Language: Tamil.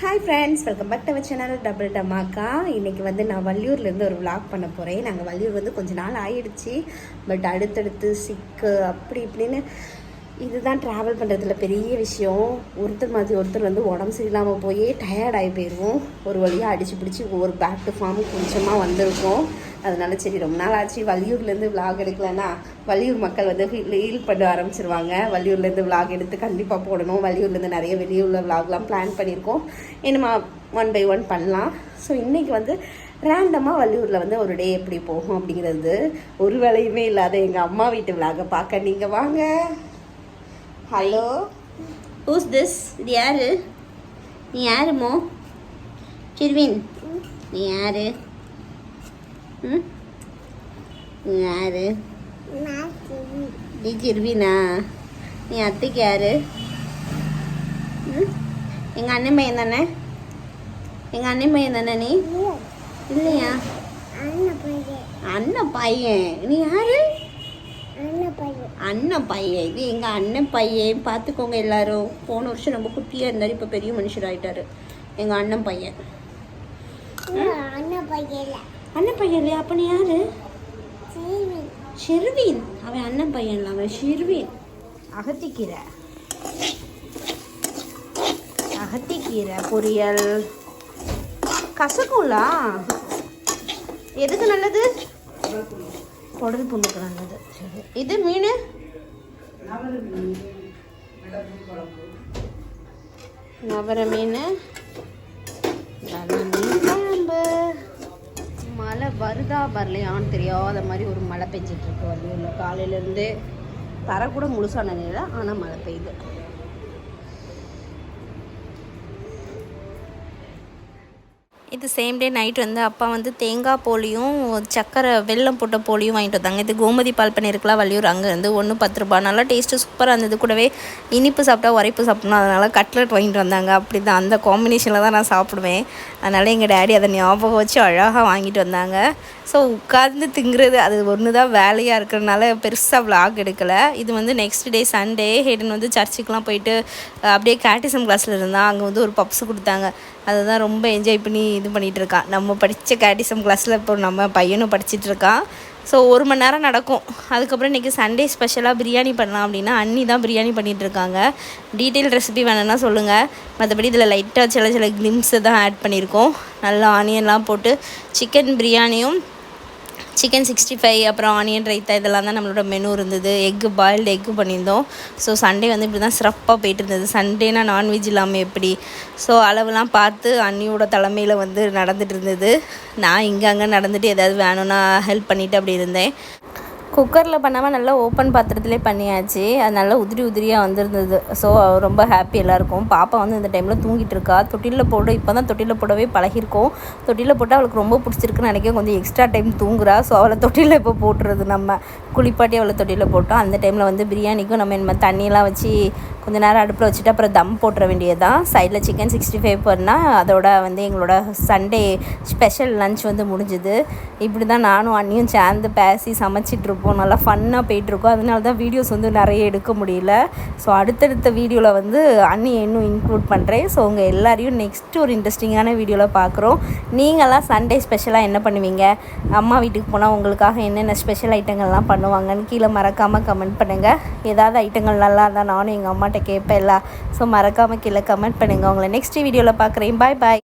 Hi friends welcome back to our channel double dhamaka இன்றைக்கி வந்து நான் வள்ளியூர்லேருந்து ஒரு விளாக் பண்ண போகிறேன் நாங்கள் வள்ளியூர் வந்து கொஞ்ச நாள் ஆயிடுச்சு. பட் அடுத்தடுத்து சிக்கு அப்படி இப்படின்னு இதுதான் ட்ராவல் பண்ணுறதுல பெரிய விஷயம். ஒருத்தர் மாதிரி ஒருத்தர் வந்து உடம்பு சரியில்லாமல் போய் டயர்ட் ஆகி போயிடுவோம் ஒரு வழியாக அடித்து பிடிச்சி ஒரு பேக் டு ஃபார்ம் கொஞ்சமாக வந்திருக்கோம். அதனால சரி ரொம்ப நாள் ஆச்சு வள்ளியூர்லேருந்து விலாக் எடுக்கலன்னா வள்ளியூர் மக்கள் வந்து ஹீல் பண்ண ஆரம்பிச்சிருவாங்க. வள்ளியூர்லேருந்து vlog எடுத்து கண்டிப்பாக போடணும். வள்ளியூர்லேருந்து நிறைய வெளியூரில் vlogலாம் பிளான் பண்ணியிருக்கோம். என்னமா ஒன் பை ஒன் பண்ணலாம். ஸோ இன்றைக்கி வந்து ரேண்டமாக வள்ளியூரில் வந்து ஒரு டே எப்படி போகும் அப்படிங்கிறது. ஒரு வேலையுமே இல்லாத எங்கள் அம்மா வீட்டு vlog பார்க்க நீங்கள் வாங்க. ஹலோ ஹூஸ் திஸ் இது யாரு? நீ யாருமோ கிர்வின் நீ யாரு? யாரு? நீ கிருவினா நீ அத்தைக்கு யாரு? ம்? எங்கள் அண்ணன் பையன் தானே? எங்கள் அண்ணன் பையன் தானே நீ? இல்லையா? அண்ணன் பையன். நீ யாரு? அண்ணன் பையன். இது எங்கள் அண்ணன் பையன். பார்த்துக்கோங்க எல்லாரும். போன வருஷம் ரொம்ப குட்டியாக இருந்தார் இப்போ பெரிய மனுஷர் ஆயிட்டாரு எங்கள் அண்ணன் பையன். அண்ணன் பையன் இல்லையா? அப்போ நீ யாரு ஷெர்வின் அவன் அண்ணன் பையன் இல்லை அவன் ஷெர்வின். அகத்திக்கீரை. அகத்திக்கீரை பொரியல். கசக்கும்லா? எதுக்கு நல்லது? குடல் புண்ணுக்கு நல்லது. சரி இது மீன்? நவர மீன். மழை வருதா வரலையான்னு தெரியாத மாதிரி ஒரு மழை பெஞ்சிட்ருக்கு வள்ளியூரில் காலையிலேருந்து தரக்கூட முழுசான நிலை ஆனால் மழை பெய்யுது. இது சேம் டே நைட் வந்து அப்பா வந்து தேங்காய் போலியும் சக்கரை வெல்லம் போட்ட போலியும் வாங்கிட்டு வந்தாங்க. இது கோமதி பால் பண்ணியிருக்கலாம் வள்ளியூர். அங்கே இருந்து ஒன்று பத்து ரூபா நல்லா டேஸ்ட்டு சூப்பராக இருந்தது. கூடவே இனிப்பு சாப்பிட்டா உரைப்பு சாப்பிடணும். அதனால் கட்லெட் வாங்கிட்டு வந்தாங்க. அப்படி தான் அந்த காம்பினேஷனில் தான் நான் சாப்பிடுவேன். அதனால் எங்கள் டேடி அதை ஞாபகம் வச்சு அழகாக வாங்கிட்டு வந்தாங்க. ஸோ உட்கார்ந்து திங்குறது அது ஒன்று தான் வேலையாக இருக்கிறனால பெருசாக விளாக் எடுக்கலை. இது வந்து நெக்ஸ்ட் டே சண்டே ஹேடன் வந்து சர்ச்சுக்கெலாம் போயிட்டு அப்படியே கேட்டிசம் கிளாஸில் இருந்தான் அங்கே வந்து ஒரு பப்ஸ் கொடுத்தாங்க. அதை தான் ரொம்ப என்ஜாய் பண்ணி இது பண்ணிகிட்டு இருக்கான் நம்ம படித்த கேட்டிசம் கிளாஸில் இப்போ நம்ம பையனும் படிச்சிட்டு இருக்கான். ஸோ ஒரு மணி நேரம் நடக்கும். அதுக்கப்புறம் இன்றைக்கி சண்டே ஸ்பெஷலாக பிரியாணி பண்ணலாம் அப்படின்னா அண்ணி தான் பிரியாணி பண்ணிகிட்ருக்காங்க டீட்டெயில் ரெசிபி வேணும்னா சொல்லுங்கள் மற்றபடி இதில் லைட்டாக சில சில கிளிம்ஸை தான் ஆட் பண்ணியிருக்கோம். நல்லா ஆனியன்லாம் போட்டு சிக்கன் பிரியாணியும் சிக்கன் சிக்ஸ்டி ஃபைவ் அப்புறம் ஆனியன் ரைத்தா இதெல்லாம் தான் நம்மளோட மெனு இருந்தது. எக்கு பாயில்டு எக்கு பண்ணியிருந்தோம். ஸோ சண்டே வந்து இப்படி தான் சிறப்பாக போயிட்டு இருந்தது சண்டேனா நான்வெஜ் இல்லாமல் எப்படி? ஸோ அளவுலாம் பார்த்து அண்ணியோட தலைமையில் வந்து நடந்துகிட்டு இருந்தது. நான் இங்கே அங்கே நடந்துட்டு ஏதாவது வேணும்னா ஹெல்ப் பண்ணிவிட்டு அப்படி இருந்தேன். குக்கரில் பண்ணாமல் நல்லா ஓப்பன் பாத்திரத்துலேயே பண்ணியாச்சு. அது நல்லா உதிரி உதிரியாக வந்திருந்தது. ஸோ ரொம்ப ஹாப்பி எல்லாருக்கும். பாப்பா வந்து இந்த டைமில் தூங்கிட்டு இருக்கா தொட்டிலில் போட இப்போ தான் தொட்டிலில் போடவே பழகிருக்கோம். தொட்டிலில் போட்டால் அவளுக்கு ரொம்ப பிடிச்சிருக்குன்னு நினைக்க கொஞ்சம் எக்ஸ்ட்ரா டைம் தூங்குறா. ஸோ அவளை தொட்டிலில் இப்போ போட்டுறது நம்ம. குளிப்பாட்டி அவளை தொட்டிலில் போட்டோம். அந்த டைமில் வந்து பிரியாணிக்கும் நம்ம என்ன தண்ணியெலாம் வச்சு கொஞ்சம் நேரம் அடுப்பில் வச்சுட்டு அப்புறம் தம் போட்டுற வேண்டியது தான் சைடில் சிக்கன் சிக்ஸ்டி ஃபைவ் பண்ணால் அதோட வந்து எங்களோட சண்டே ஸ்பெஷல் லன்ச் வந்து முடிஞ்சுது. இப்படி தான் நானும் அண்ணியும் சேர்ந்து பேசி சமைச்சிட்ருப்போம் நல்லா ஃபன்னாக போயிட்டுருக்கோம். அதனால தான் வீடியோஸ் வந்து நிறைய எடுக்க முடியல. ஸோ அடுத்தடுத்த வீடியோவில் வந்து அண்ணி இன்னும் இன்க்ளூட் பண்ணுறேன் ஸோ உங்கள் எல்லாரையும் நெக்ஸ்ட் ஒரு இன்ட்ரெஸ்டிங்கான வீடியோவில் பார்க்குறோம் நீங்களாம் சண்டே ஸ்பெஷலாக என்ன பண்ணுவீங்க? அம்மா வீட்டுக்கு போனால் உங்களுக்காக என்னென்ன ஸ்பெஷல் ஐட்டங்கள்லாம் பண்ணுவாங்கன்னு கீழே மறக்காமல் கமெண்ட் பண்ணுங்கள் ஏதாவது ஐட்டங்கள் நல்லா இருந்தால் நானும் எங்கள் அம்மாட்ட கேட்பேன்ல. ஸோ மறக்காமல் கீழே கமெண்ட் பண்ணுங்கள் உங்களை நெக்ஸ்ட் வீடியோவில் பார்க்குறேன். பாய் பாய்